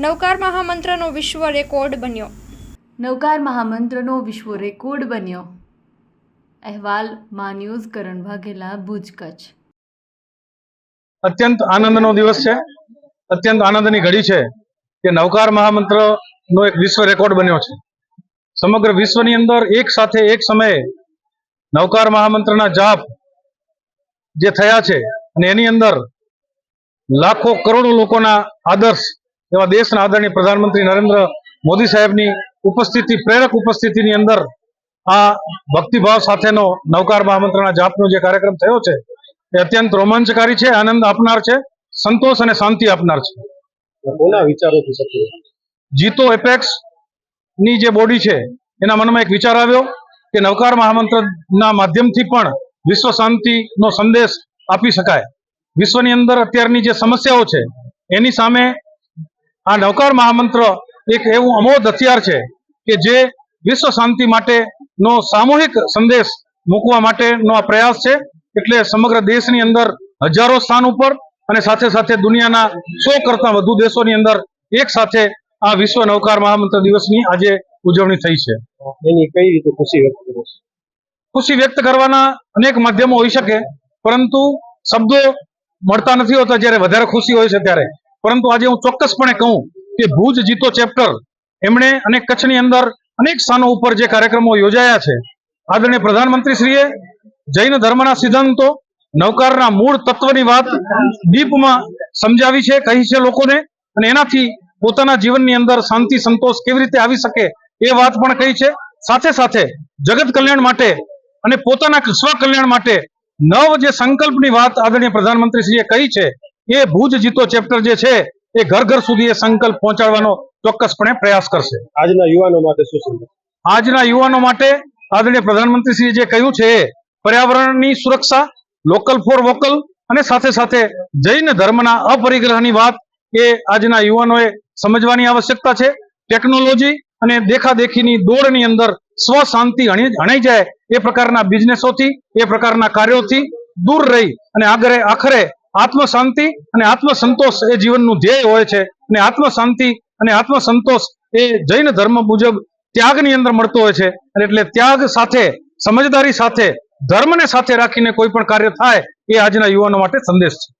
નવકાર મહામંત્રનો વિશ્વ રેકોર્ડ બન્યો. નવકાર મહામંત્રનો વિશ્વ રેકોર્ડ બન્યો. અહેવાલ મા ન્યૂઝ કરણ વાઘેલા ભુજ કચ્છ. અત્યંત આનંદનો દિવસ છે. અત્યંત આનંદની ઘડી છે કે નવકાર મહામંત્રનો એક વિશ્વ રેકોર્ડ બન્યો છે. સમગ્ર વિશ્વની અંદર એક સાથે એક સમયે નવકાર મહામંત્રના જાપ જે થયા છે અને એની અંદર લાખો કરોડો લોકોના આદર્શ એવા દેશના આદરણીય પ્રધાનમંત્રી નરેન્દ્ર મોદી સાહેબની ઉપસ્થિતિ પ્રેરક ઉપસ્થિતિની અંદર આ ભક્તિભાવ સાથેનો નવકાર મહામંત્રના જાપનો જે કાર્યક્રમ થયો છે એ અત્યંત રોમાંચકારી છે આનંદ આપનાર છે સંતોષ અને શાંતિ આપનાર છે. કોના વિચારોથી શક્ય? જીતો એપેક્સની જે બોડી છે એના મનમાં એક વિચાર આવ્યો કે નવકાર મહામંત્રના માધ્યમથી પણ વિશ્વ શાંતિનો સંદેશ આપી શકાય. વિશ્વની અંદર અત્યારની જે સમસ્યાઓ છે એની સામે આ નવકાર મહામંત્ર એક એવું અમોધ હથિયાર છે કે જે વિશ્વ શાંતિ માટેનો સામૂહિક સંદેશ મૂકવા માટેનો આ પ્રયાસ છે. એટલે સમગ્ર દેશની અંદર હજારો સ્થાન ઉપર અને સાથે સાથે દુનિયાના સો કરતા વધુ દેશોની અંદર એક સાથે આ વિશ્વ નવકાર મહામંત્ર દિવસની આજે ઉજવણી થઈ છે. એની કઈ રીતે ખુશી વ્યક્ત કરો ખુશી વ્યક્ત કરવાના અનેક માધ્યમો હોઈ શકે પરંતુ શબ્દો મળતા નથી હોતા જ્યારે વધારે ખુશી હોય છે ત્યારે. પરંતુ આજે હું ચોક્કસપણે કહું કે ભુજ જીતો ચેપ્ટર, એમણે અને કચ્છની અંદર અનેક સ્થાનો ઉપર જે કાર્યક્રમો યોજાયા છે, આદરણીય પ્રધાનમંત્રીશ્રીએ જૈન ધર્મના સિદ્ધાંતો નવકારના મૂળ તત્વની વાત દીપમાં સમજાવી છે, કહી છે લોકોને, અને એનાથી પોતાના જીવનની અંદર શાંતિ, સંતોષ કેવી રીતે આવી શકે એ વાત પણ કહી છે. સાથે સાથે જગત કલ્યાણ માટે અને પોતાના સ્વ કલ્યાણ માટે નવ જે સંકલ્પની વાત આદરણીય પ્રધાનમંત્રીશ્રીએ કહી છે એ ભુજ જીતો ચેપ્ટર જે છે એ ઘર ઘર સુધી એ સંકલ્પ પહોંચાડવાનો ચોક્કસપણે પ્રયાસ કરશે. આજના યુવાનો માટે શું સંદેશ આજના યુવાનો માટે આદરણીય પ્રધાનમંત્રીશ્રીએ જે કહ્યું છે પર્યાવરણની સુરક્ષા લોકલ ફોર વોકલ અને સાથે સાથે જૈન ધર્મના અપરિગ્રહની વાત એ આજના યુવાનોએ સમજવાની આવશ્યકતા છે. ટેકનોલોજી અને દેખાદેખીની દોડની અંદર સ્વ શાંતિ હણી હણાઈ જાય એ પ્રકારના બિઝનેસોથી એ પ્રકારના કાર્યોથી દૂર રહી અને આગળ આખરે આત્મ શાંતિ અને આત્મ એ જીવનનું ધ્યેય હોય છે. અને આત્મ શાંતિ અને આત્મ સંતોષ એ જૈન ધર્મ મુજબ ત્યાગની અંદર મળતો હોય છે. અને એટલે ત્યાગ સાથે, સમજદારી સાથે, ધર્મને સાથે રાખીને કોઈ પણ કાર્ય થાય એ આજના યુવાનો માટે સંદેશ છે.